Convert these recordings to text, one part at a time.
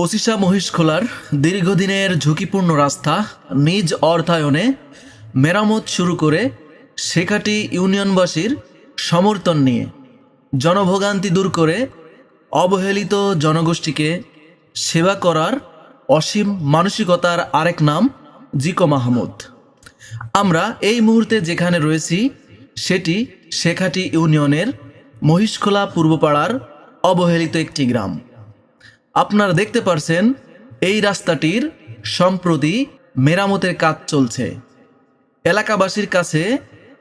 পঁচিশা মহিষখোলার দীর্ঘদিনের ঝুঁকিপূর্ণ রাস্তা নিজ অর্থায়নে মেরামত শুরু করে শেখাটি ইউনিয়নবাসীর সমর্থন নিয়ে। জনভোগান্তি দূর করে অবহেলিত জনগোষ্ঠীকে সেবা করার অসীম মানসিকতার আরেক নাম জিকো মাহমুদ। আমরা এই মুহূর্তে যেখানে রয়েছি, সেটি শেখাটি ইউনিয়নের মহিষখোলা পূর্বপাড়ার অবহেলিত একটি গ্রাম। আপনারা দেখতে পারছেন এই রাস্তাটির সম্প্রতি মেরামতের কাজ চলছে। এলাকাবাসীর কাছে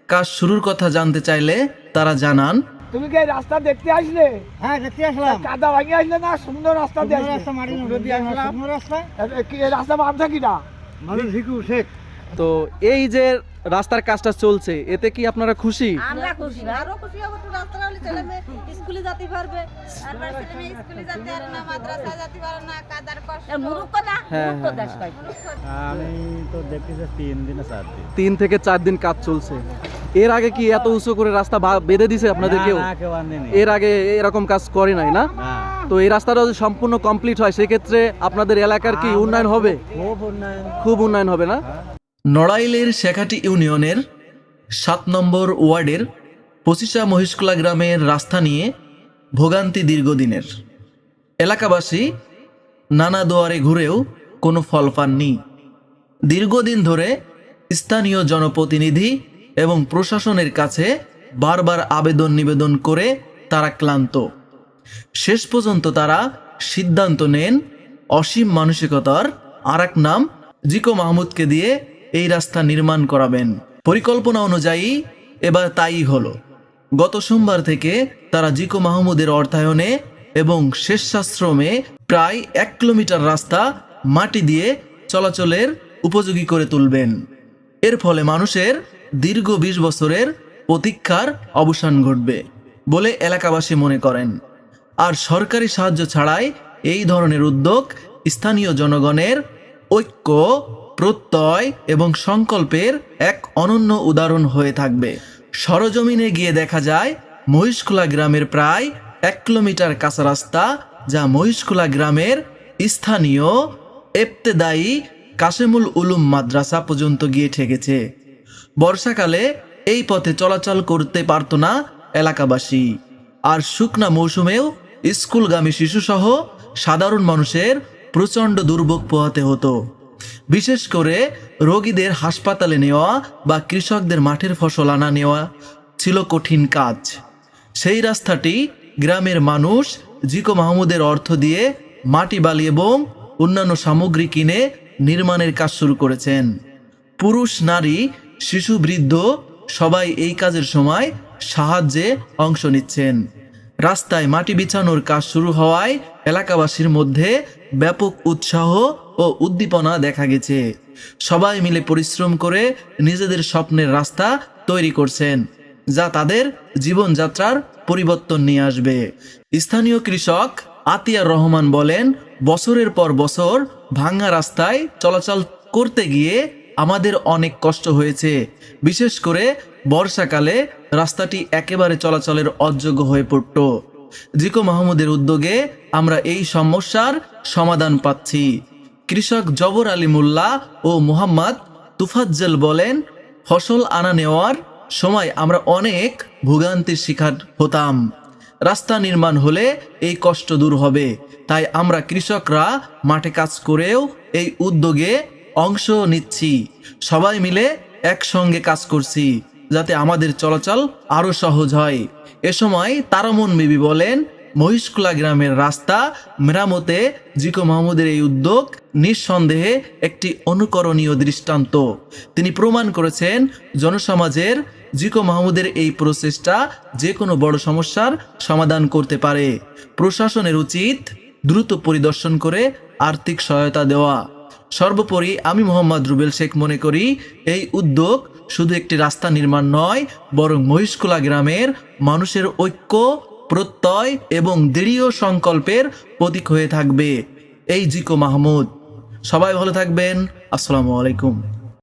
কাজ শুরুর কথা জানতে চাইলে তারা জানান তুমি কি এই রাস্তা দেখতে আসলে? হ্যাঁ দেখতে আসলাম। কাদা ভাঙে আসলে না? সুন্দর রাস্তা দিয়ে রাস্তা দিয়ে দিয়ে আসলাম। রাস্তা এ- কি এই রাস্তা মাপটা কিনা মানুষ শেখ। তো এই যে রাস্তার কাজটা চলছে এতে কি আপনারা খুশি? আমরা খুশি আরও খুশি হব তো রাস্তা হলে ছেলে মেয়ে স্কুলে যেতে পারবে। আর ছেলে মেয়ে স্কুলে যেতে পারে না মাদ্রাসা যেতে পারে না কাদার কষ্ট। মুরুক্ষ না হ্যাঁ, দেশ পাই আমি তো দেখতেছি তিন দিনে চার দিন। তিন থেকে চার দিন কাজ চলছে। এর আগে কি এত উঁচু করে রাস্তা বা- বেঁধে দিছে আপনাদের কেউ। এর আগে এরকম কাজ করে নাই না? না। তো এই রাস্তাটা যদি সম্পূর্ণ কমপ্লিট হয় সেক্ষেত্রে আপনাদের এলাকার কি উন্নয়ন হবে? খুব উন্নয়ন। খুব উন্নয়ন হবে না? নড়াইলের শেখাটি ইউনিয়নের সাত নম্বর ওয়ার্ডের পঁচিশা মহিষকোলা গ্রামের রাস্তা নিয়ে ভোগান্তি দীর্ঘদিনের। এলাকাবাসী নানা দোয়ারে ঘুরেও কোনো ফল পাননি। দীর্ঘদিন ধরে স্থানীয় জনপ্রতিনিধি এবং প্রশাসনের কাছে বারবার আবেদন নিবেদন করে তারা ক্লান্ত। শেষ পর্যন্ত তারা সিদ্ধান্ত নেন অসীম মানসিকতার আর এক নাম জিকো মাহমুদকে দিয়ে এই রাস্তা নির্মাণ করাবেন। পরিকল্পনা অনুযায়ী এবার তাই হলো। গত সোমবার থেকে তারা জিকো মাহমুদের অর্থায়নে এবং স্বেচ্ছাশ্রমে প্রায় এক কিলোমিটার রাস্তা মাটি দিয়ে চলাচলের উপযোগী করে তুলবেন। এর ফলে মানুষের দীর্ঘ বিশ বছরের প্রতীক্ষার অবসান ঘটবে বলে এলাকাবাসী মনে করেন। আর সরকারি সাহায্য ছাড়াই এই ধরনের উদ্যোগ স্থানীয় জনগণের ঐক্য প্রত্যয় এবং সংকল্পের এক অনন্য উদাহরণ হয়ে থাকবে। সরজমিনে গিয়ে দেখা যায় মহিষখোলা গ্রামের প্রায় এক কিলোমিটার কাঁচা রাস্তা, যা মহিষখোলা গ্রামের স্থানীয় এপ্তেদায়ী কাশেমুল উলুম মাদ্রাসা পর্যন্ত গিয়ে ঠেকেছে। বর্ষাকালে এই পথে চলাচল করতে পারত না এলাকাবাসী। আর শুকনা মৌসুমেও স্কুলগামী শিশুসহ সাধারণ মানুষের প্রচণ্ড দুর্ভোগ পোহাতে হতো। বিশেষ করে রোগীদের হাসপাতালে নেওয়া বা কৃষকদের মাঠের ফসল আনা নেওয়া ছিল কঠিন কাজ। সেই রাস্তাটি গ্রামের মানুষ জিকো মাহমুদের অর্থ দিয়ে মাটি, বালি এবং অন্যান্য সামগ্রী কিনে নির্মাণের কাজ শুরু করেছেন। পুরুষ, নারী, শিশু, বৃদ্ধ সবাই এই কাজের সময় সাহায্যে অংশ নিচ্ছেন। রাস্তায় মাটি বিছানোর কাজ শুরু হওয়ায় এলাকাবাসীর মধ্যে ব্যাপক উৎসাহ ও উদ্দীপনা দেখা গেছে। সবাই মিলে পরিশ্রম করে নিজেদের স্বপ্নের রাস্তা তৈরি করছেন, যা তাদের জীবনযাত্রার পরিবর্তন নিয়ে আসবে। স্থানীয় কৃষক আতিয়ার রহমান বলেন, বছরের পর বছর ভাঙ্গা রাস্তায় চলাচল করতে গিয়ে আমাদের অনেক কষ্ট হয়েছে। বিশেষ করে বর্ষাকালে রাস্তাটি একেবারে চলাচলের অযোগ্য হয়ে পড়ত। জিকো মাহমুদের উদ্যোগে আমরা এই সমস্যার সমাধান পাচ্ছি। কৃষক জবর আলী মোল্লা ও মোহাম্মদ তুফাজ্জল বলেন, ফসল আনা নেওয়ার সময় আমরা অনেক ভোগান্তির শিকার হতাম। রাস্তা নির্মাণ হলে এই কষ্ট দূর হবে। তাই আমরা কৃষকরা মাঠে কাজ করেও এই উদ্যোগে অংশ নিচ্ছি। সবাই মিলে একসঙ্গে কাজ করছি, যাতে আমাদের চলাচল আরও সহজ হয়। এ সময় তারামন বিবি বলেন, মহিষকুলা গ্রামের রাস্তা মেরামতে জিকো মাহমুদের এই উদ্যোগ নিঃসন্দেহে একটি অনুকরণীয় দৃষ্টান্ত। তিনি প্রমাণ করেছেন, জনসমাজের জিকো মাহমুদের এই প্রচেষ্টা যে কোনো বড় সমস্যার সমাধান করতে পারে। প্রশাসনের উচিত দ্রুত পরিদর্শন করে আর্থিক সহায়তা দেওয়া। সর্বোপরি আমি মোহাম্মদ রুবেল শেখ মনে করি, এই উদ্যোগ শুধু একটি রাস্তা নির্মাণ নয়, বরং মহিষকুলা গ্রামের মানুষের ঐক্য, প্রত্যয় এবং দৃঢ় সংকল্পের প্রতীক হয়ে থাকবে। এই জিকো মাহমুদ। সবাই ভালো থাকবেন। আসসালামু আলাইকুম।